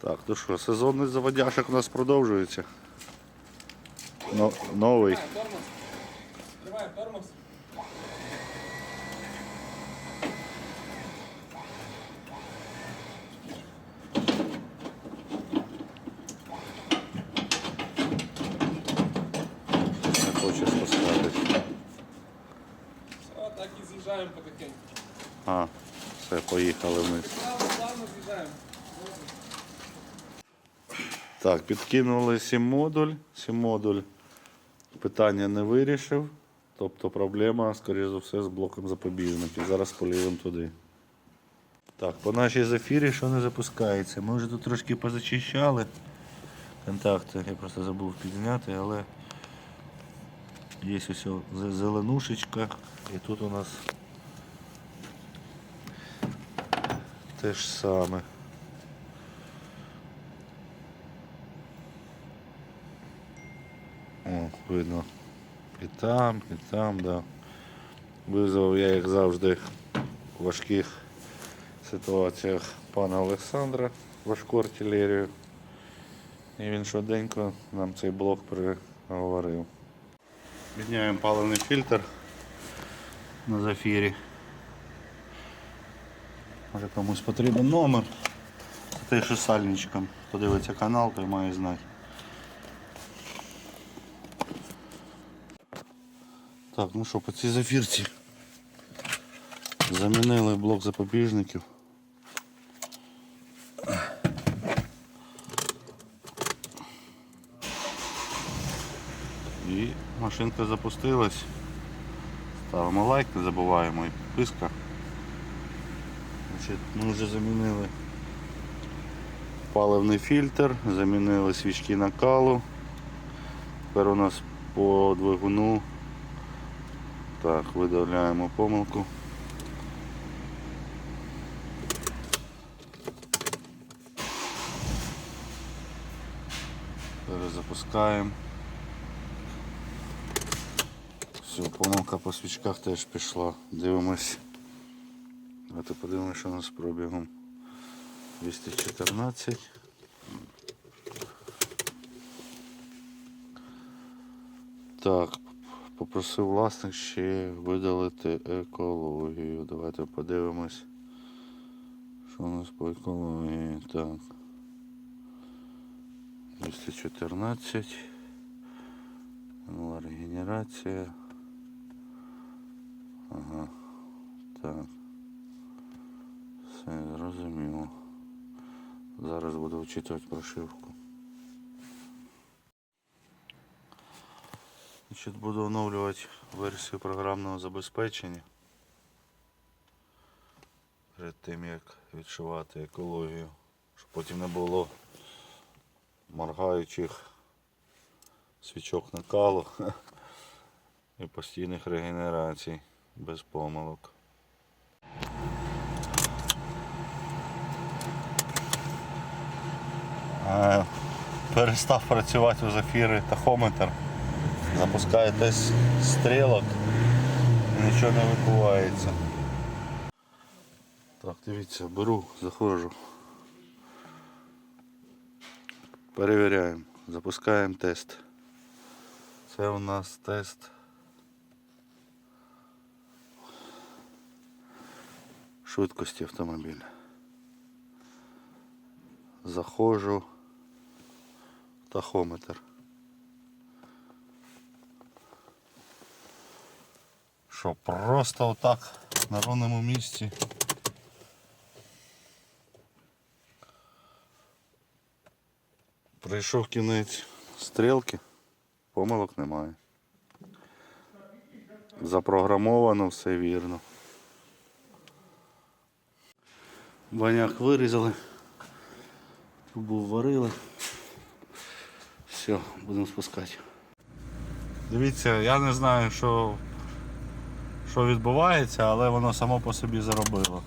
Так, ну що, сезонний заводяшок у нас продовжується. Но, новий. Тримаємо тормоз. Не хоче спускатись. Все, так і з'їжджаємо потихеньку. А, все, поїхали вниз. Плавно, плавно з'їжджаємо. Так, підкинули сім модуль. Сім модуль питання не вирішив. Тобто проблема, скоріш за все, з блоком запобіжників. Зараз поліземо туди. Так, по нашій зефірі що не запускається. Ми вже тут трошки позачищали контакти. Я просто забув підняти, але є ось зеленушечка. І тут у нас те ж саме. Видно. І там, і там, да. Визвав я, як завжди, у важких ситуаціях пана Олександра, важку артилерію. І він швиденько нам цей блок переговорив. Міняємо паливний фільтр на зафірі. Може комусь потрібен номер. Той, що сальничком. Хто дивиться канал, той має знати. Так, ну що, по цій зафірці замінили блок запобіжників. І машинка запустилась. Ставимо лайк, не забуваємо і підписка. Значить, ми вже замінили паливний фільтр, замінили свічки накалу. Тепер у нас по двигуну так, видаляємо помилку. Перезапускаємо. Все, помилка по свічках теж пішла. Дивимось. Давайте подивимось, що у нас з пробігом. 214. Так, попросив власник ще видалити екологію. Давайте подивимось. Що у нас по екології? Так. 214. Нова регенерація. Ага. Так. Все, зрозуміло. Зараз буду вчитувати прошивку. Значить, буду оновлювати версію програмного забезпечення. Перед тим як відшивати екологію, щоб потім не було моргаючих свічок накалу і постійних регенерацій без помилок. Е, Перестав працювати у зафіри тахометр. Запускає десь стрілок нічого не відбувається. Так, дивіться, беру, заходжу. Перевіряємо, запускаємо тест. Це у нас тест. Швидкості автомобіля. Заходжу тахометр. Що просто отак на ровному місці. Прийшов кінець стрілки, помилок немає. Запрограмовано все вірно. Баняк вирізали, трубу варили. Все, будемо спускати. Дивіться, я не знаю, що, що відбувається, але воно само по собі заробило.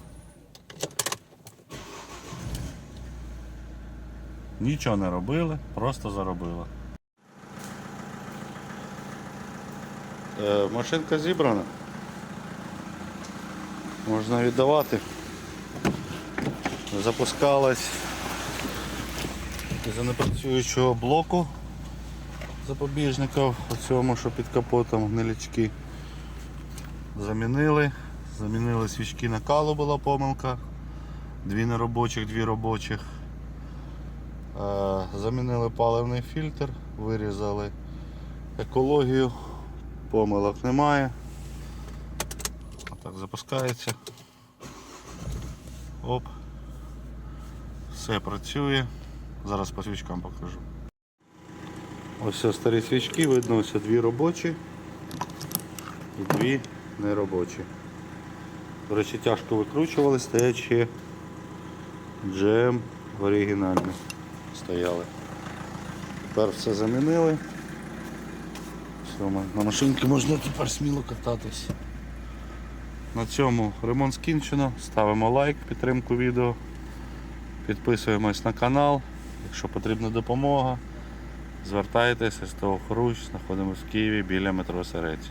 Нічого не робили, просто заробило. Е, машинка зібрана. Можна віддавати. Запускалась Із-за непрацюючого блоку запобіжників, у цьому, що під капотом гнилячки. Замінили. Замінили свічки накалу була помилка. Дві неробочих, дві робочих. Е, Замінили паливний фільтр, вирізали екологію, помилок немає. Отак запускається. Оп. Все працює. Зараз по свічкам покажу. Ось старі свічки, видно ось дві робочі і дві неробочі. До речі, тяжко викручували, стоять ще GM оригінальні стояли. Тепер все замінили. Все, на машинці можна тепер сміло кататись. На цьому ремонт скінчено. Ставимо лайк, підтримку відео. Підписуємось на канал. Якщо потрібна допомога, звертайтеся з того Хоруч, знаходимося в Києві біля метро Серець.